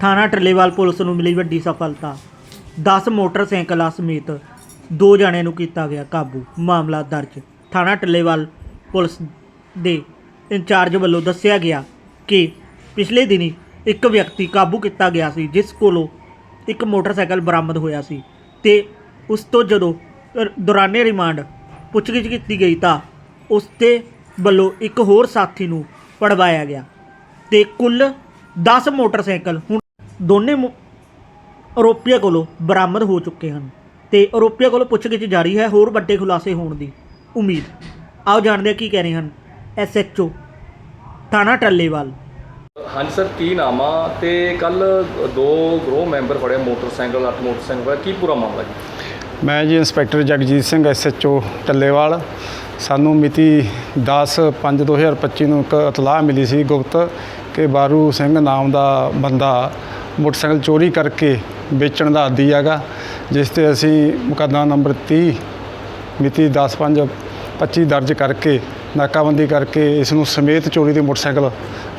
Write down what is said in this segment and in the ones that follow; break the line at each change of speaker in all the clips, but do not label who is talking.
ਥਾਣਾ ਟੱਲੇਵਾਲ ਪੁਲਿਸ ਨੂੰ ਮਿਲੀ ਵੱਡੀ ਸਫਲਤਾ। 10 ਮੋਟਰਸਾਈਕਲਾਂ ਸਮੇਤ ਦੋ ਜਣਿਆਂ ਨੂੰ ਕੀਤਾ ਗਿਆ ਕਾਬੂ। ਮਾਮਲਾ ਦਰਜ। ਥਾਣਾ ਟੱਲੇਵਾਲ ਪੁਲਿਸ ਦੇ ਇੰਚਾਰਜ ਵੱਲੋਂ ਦੱਸਿਆ ਗਿਆ ਕਿ ਪਿਛਲੇ ਦਿਨੀ ਇੱਕ ਵਿਅਕਤੀ ਕਾਬੂ ਕੀਤਾ ਗਿਆ ਸੀ, ਜਿਸ ਕੋਲੋਂ ਇੱਕ ਮੋਟਰਸਾਈਕਲ ਬਰਾਮਦ ਹੋਇਆ ਸੀ ਤੇ ਉਸ ਤੋਂ ਜਦੋਂ ਦੌਰਾਨੇ ਰਿਮਾਂਡ ਪੁੱਛਗਿੱਛ ਕੀਤੀ ਗਈ ਤਾਂ ਉਸ ਦੇ ਵੱਲੋਂ ਇੱਕ ਹੋਰ ਸਾਥੀ ਨੂੰ ਪੜਵਾਇਆ ਗਿਆ ਤੇ ਕੁੱਲ 10 ਮੋਟਰਸਾਈਕਲ ਹੁਣ ਦੋਨੇ ਆਰੋਪੀਆਂ ਕੋਲੋਂ ਬਰਾਮਦ ਹੋ ਚੁੱਕੇ ਹਨ। ਤੇ ਆਰੋਪੀਆਂ ਕੋਲੋਂ ਪੁੱਛਗਿੱਛ ਜਾਰੀ ਹੈ ਹੋਰ ਵੱਡੇ ਖੁਲਾਸੇ ਹੋਣ ਦੀ ਉਮੀਦ। ਆਓ ਜਾਣਦੇ ਹਾਂ ਕੀ ਕਹਿ ਰਹੇ ਹਨ ਐਸਐਚਓ ਥਾਣਾ ਟੱਲੇਵਾਲ।
ਹਾਂਜੀ ਸਰ ਕੀ ਨਾਮ ਆ? ਤੇ ਕੱਲ ਦੋ ਗਰੋਹ ਮੈਂਬਰ ਫੜੇ ਮੋਟਰਸਾਈਕਲ ਅੱਠ ਮੋਟਰਸਾਈਕਲ ਫੜਿਆ ਕੀ ਪੂਰਾ ਮਾਮਲਾ ਜੀ?
ਮੈਂ ਜੀ ਇੰਸਪੈਕਟਰ ਜਗਜੀਤ ਸਿੰਘ ਐਸਐਚਓ ਟੱਲੇਵਾਲ। ਸਾਨੂੰ ਮਿਤੀ 10/5/2025 ਨੂੰ ਇੱਕ ਇਤਲਾਹ ਮਿਲੀ ਸੀ ਗੁਪਤ ਕਿ ਬਾਰੂ ਸਿੰਘ ਨਾਮ ਦਾ ਬੰਦਾ ਮੋਟਰਸਾਈਕਲ ਚੋਰੀ ਕਰਕੇ ਵੇਚਣ ਦਾ ਆਦੀ ਹੈਗਾ, ਜਿਸ ਤੇ ਅਸੀਂ ਮੁਕੱਦਮਾ ਨੰਬਰ 30 ਮਿਤੀ 10/5/25 ਦਰਜ ਕਰਕੇ, ਨਾਕਾਬੰਦੀ ਕਰਕੇ ਇਸ ਨੂੰ ਸਮੇਤ ਚੋਰੀ ਦੇ ਮੋਟਰਸਾਈਕਲ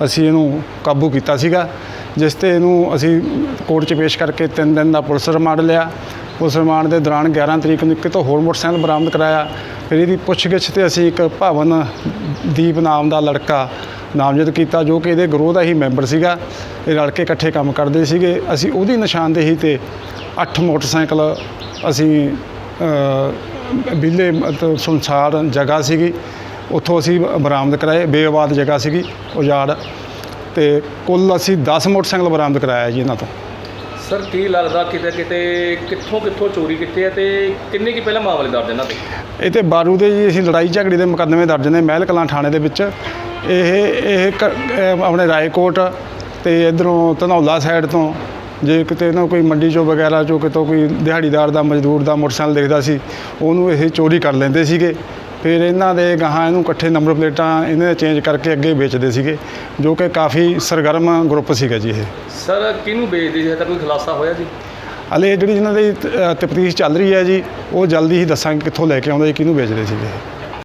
ਅਸੀਂ ਇਹਨੂੰ ਕਾਬੂ ਕੀਤਾ ਸੀਗਾ, ਜਿਸ ਤੇ ਇਹਨੂੰ ਅਸੀਂ ਕੋਰਟ 'ਚ ਪੇਸ਼ ਕਰਕੇ 3 ਦਿਨ ਦਾ ਪੁਲਿਸ ਰਿਮਾਂਡ ਲਿਆ। ਪੁਲਿਸ ਰਿਮਾਂਡ ਦੇ ਦੌਰਾਨ 11 ਤਰੀਕ ਨੂੰ ਇੱਕ ਤੋਂ ਹੋਰ ਮੋਟਰਸਾਈਕਲ ਬਰਾਮਦ ਕਰਾਇਆ। ਫਿਰ ਇਹਦੀ ਪੁੱਛਗਿੱਛ ਤੇ ਅਸੀਂ ਇੱਕ ਭਵਨ ਦੀਪ ਨਾਮ ਦਾ ਲੜਕਾ ਨਾਮਜ਼ਦ ਕੀਤਾ ਜੋ ਕਿ ਇਹਦੇ ਗਰੋਹ ਦਾ ਹੀ ਮੈਂਬਰ ਸੀਗਾ। ਇਹ ਰਲ ਕੇ ਇਕੱਠੇ ਕੰਮ ਕਰਦੇ ਸੀਗੇ। ਅਸੀਂ ਉਹਦੀ ਨਿਸ਼ਾਨਦੇਹੀ ਤੇ 8 ਮੋਟਰਸਾਈਕਲ ਅਸੀਂ ਮਤਲਬ ਸੁਨਸਾਰ ਜਗ੍ਹਾ ਸੀਗੀ। ਉੱਥੋਂ ਅਸੀਂ ਬਰਾਮਦ ਕਰਾਏ ਬੇਆਬਾਦ ਜਗ੍ਹਾ ਸੀਗੀ ਉਜਾੜ ਤੇ ਕੁੱਲ ਅਸੀਂ 10 ਮੋਟਰਸਾਈਕਲ ਬਰਾਮਦ ਕਰਾਇਆ ਜੀ ਇਹਨਾਂ ਤੋਂ।
ਸਰ ਕੀ ਲੱਗਦਾ ਕਿਤੇ ਕਿਤੇ ਕਿੱਥੋਂ ਕਿੱਥੋਂ ਚੋਰੀ ਕੀਤੀ ਹੈ ਤੇ ਕਿੰਨੇ ਕੀ ਪਹਿਲਾਂ ਮਾਮਲੇ ਦਰਜ ਇਹਨਾਂ ਤੇ
ਇਹ ਤੇ ਬਾਰੂ ਦੇ ਜੀ ਅਸੀਂ ਲੜਾਈ ਝਗੜੇ ਦੇ ਮੁਕੱਦਮੇ ਦਰਜ ਨੇ ਮਹਿਲ ਕਲਾਂ ਥਾਣੇ ਦੇ ਵਿੱਚ। ਇਹ ਇਹ ਕ- ਆਪਣੇ ਰਾਏਕੋਟ ਤੇ ਇਧਰੋਂ ਧਨੌਲਾ ਸਾਈਡ ਤੋਂ ਜੇ ਕਿਤੇ ਨਾ ਕੋਈ ਮੰਡੀ ਚੋਂ ਵਗੈਰਾ ਚੋਂ ਕਿਤੋਂ ਕੋਈ ਦਿਹਾੜੀਦਾਰ ਦਾ ਮਜ਼ਦੂਰ ਦਾ ਮੋਟਰਸਾਈਕਲ ਦਿਖਦਾ ਸੀ ਉਹਨੂੰ ਇਹ ਚੋਰੀ ਕਰ ਲੈਂਦੇ ਸੀਗੇ। ਫਿਰ ਇਹਨਾਂ ਦੇ ਗਾਹਾਂ ਇਹਨੂੰ ਇਕੱਠੇ ਨੰਬਰ ਪਲੇਟਾਂ ਇਹਨਾਂ ਦੇ ਚੇਂਜ ਕਰਕੇ ਅੱਗੇ ਵੇਚਦੇ ਸੀਗੇ ਜੋ ਕਿ ਕਾਫੀ ਸਰਗਰਮ ਗਰੁੱਪ ਸੀਗਾ ਜੀ ਇਹ।
ਸਰ ਕਿਹਨੂੰ ਵੇਚਦੇ ਸੀ? ਹਜੇ ਤੱਕ ਕੋਈ ਖੁਲਾਸਾ ਹੋਇਆ ਜੀ?
ਹਲੇ ਜਿਹੜੀ ਇਹਨਾਂ ਦੀ ਤਫਤੀਸ਼ ਚੱਲ ਰਹੀ ਹੈ ਜੀ ਉਹ ਜਲਦੀ ਹੀ ਦੱਸਾਂਗੇ ਕਿੱਥੋਂ ਲੈ ਕੇ ਆਉਂਦੇ ਜੀ ਕਿਹਨੂੰ ਵੇਚਦੇ ਸੀਗੇ। ਇਹ